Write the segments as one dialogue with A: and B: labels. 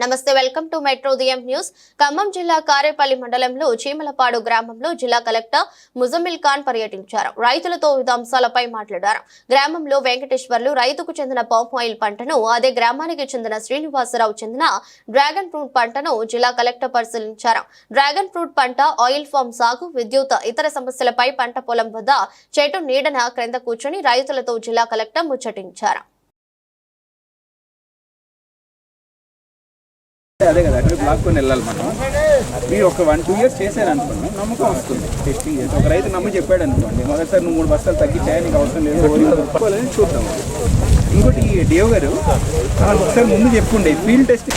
A: నమస్తే welcome to metro ఉదయం news. Khammam జిల్లా కారేపల్లి మండలంలో చీమలపాడు గ్రామంలో జిల్లా కలెక్టర్ ముజమిల్ ఖాన్ పర్యటించారు. రైతులతో వివిధ అంశాలపై మాట్లాడారు. గ్రామంలో వెంకటేశ్వర్లు రైతుకు చెందిన పామ్ ఆయిల్ పంటను అదే గ్రామానికి చెందిన శ్రీనివాసరావు చెందిన డ్రాగన్ ఫ్రూట్ పంటను జిల్లా కలెక్టర్ పరిశీలించారు. డ్రాగన్ ఫ్రూట్ పంట ఆయిల్ ఫామ్ సాగు విద్యుత్ ఇతర సమస్యలపై పంట పొలం వద్ద చెట్టు నీడన క్రింద కూర్చొని రైతులతో జిల్లా కలెక్టర్ ముచ్చటించారు.
B: అదే కదా అక్కడ బ్లాక్ కొని వెళ్ళాలి మనం. మీరు ఒక వన్ టూ ఇయర్స్ చేశారు అనుకోండి నమ్మకం వస్తుంది. టెస్టింగ్ చేసి ఒక రైతు నమ్మి చెప్పాడు అనుకోండి మొదటిసారి నువ్వు మూడు బస్తాలు తగ్గించాయా నీకు అవసరం లేదు తక్కువలేదని చూద్దాం. ఇంకోటి ఈ డియో గారు ఒకసారి ముందు చెప్పుండే ఫీల్డ్ టెస్ట్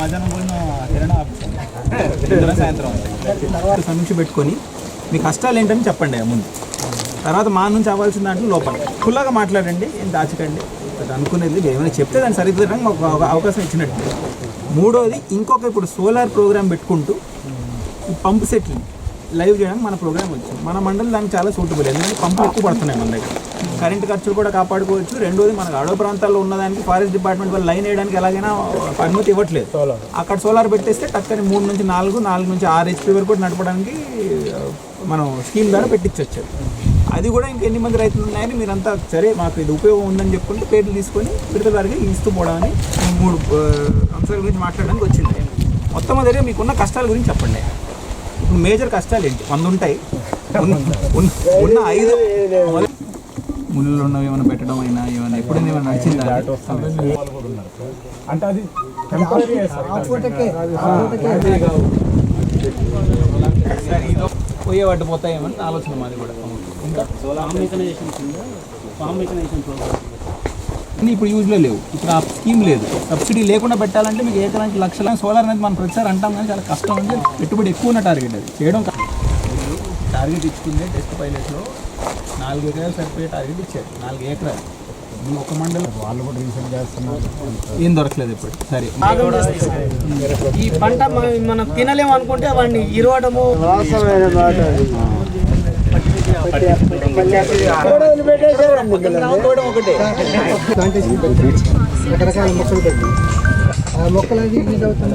C: మధ్యాహ్నం పోయిన సాయంత్రం. సమీక్ష పెట్టుకొని మీ కష్టాలు ఏంటని చెప్పండి ముందు. తర్వాత మా నుంచి అవ్వాల్సిన దాంట్లో లోపల. ఖుల్లాగా మాట్లాడండి ఏం దాచకండి. అనుకునేది ఏమైనా చెప్తే దాన్ని సరిదిద్దడానికి మాకు ఒక అవకాశం ఇచ్చినట్టు. మూడోది ఇంకొక ఇప్పుడు సోలార్ ప్రోగ్రామ్ పెట్టుకుంటూ పంప్ సెట్లు లైవ్ చేయడానికి మన ప్రోగ్రామ్ వచ్చింది. మన మండలి దానికి చాలా సూటబుల్. ఎందుకంటే పంపులు ఎక్కువ పడుతున్నాయి మన దగ్గర. కరెంట్ ఖర్చులు కూడా కాపాడుకోవచ్చు. రెండోది మనకు అడవి ప్రాంతాల్లో ఉన్నదానికి ఫారెస్ట్ డిపార్ట్మెంట్ వాళ్ళు లైన్ వేయడానికి ఎలాగైనా అనుమతి ఇవ్వట్లేదు. అక్కడ సోలార్ పెట్టేస్తే టక్కని మూడు నుంచి నాలుగు నాలుగు నుంచి ఆరు హెచ్పి వరకు నడపడానికి మనం స్కీమ్ ద్వారా పెట్టించవచ్చు అది కూడా ఇంకా ఎన్ని మంది రైతులు ఉన్నాయని మీరంతా సరే మాకు ఇది ఉపయోగం ఉందని చెప్పుకుంటే పేర్లు తీసుకొని విడుదల వారికి ఇస్తూ పోవడానికి ఈ మూడు అంశాల గురించి మాట్లాడడానికి వచ్చింది మొత్తం అదే మీకున్న కష్టాల గురించి చెప్పండి ఇప్పుడు మేజర్ కష్టాలు ఏంటి వంద ఉంటాయి ఉన్న- ఐదు ముళ్ళు ఉన్నవి ఏమైనా పెట్టడం అయినా ఏమైనా ఎప్పుడైనా ఏమైనా నడిచిందా
B: అంటే అది
C: సరే ఇదో పోయే వాటి పోతాయేమని ఆలోచన మాది కూడా. ఇంకా ఇప్పుడు యూజ్లో లేవు. ఇప్పుడు ఆ స్కీమ్ లేదు. సబ్సిడీ లేకుండా పెట్టాలంటే మీకు ఏకరానికి లక్షల సోలార్ అనేది మనం ప్రతిసారి అంటాం కానీ చాలా కష్టం అంటే పెట్టుబడి ఎక్కువ ఉన్న టార్గెట్ అది. చేయడం టార్గెట్ ఇచ్చుకుందే టెస్ట్ పైలట్లో నాలుగు ఎకరాలు సరిపోయే టార్గెట్ ఇచ్చారు. నాలుగు ఎకరాలు. ఒక మండలం. వాళ్ళు కూడా రీసెంట్ చేస్తున్నారు. ఏం దొరకలేదు ఇప్పుడు. సరే.
D: ఈ పంట మనం తినలేము అనుకుంటే వాడిని ఇరవడము.
E: రకరకాల మొక్కలు పెట్టి ఆ మొక్కలు అది ఇది అవుతుందో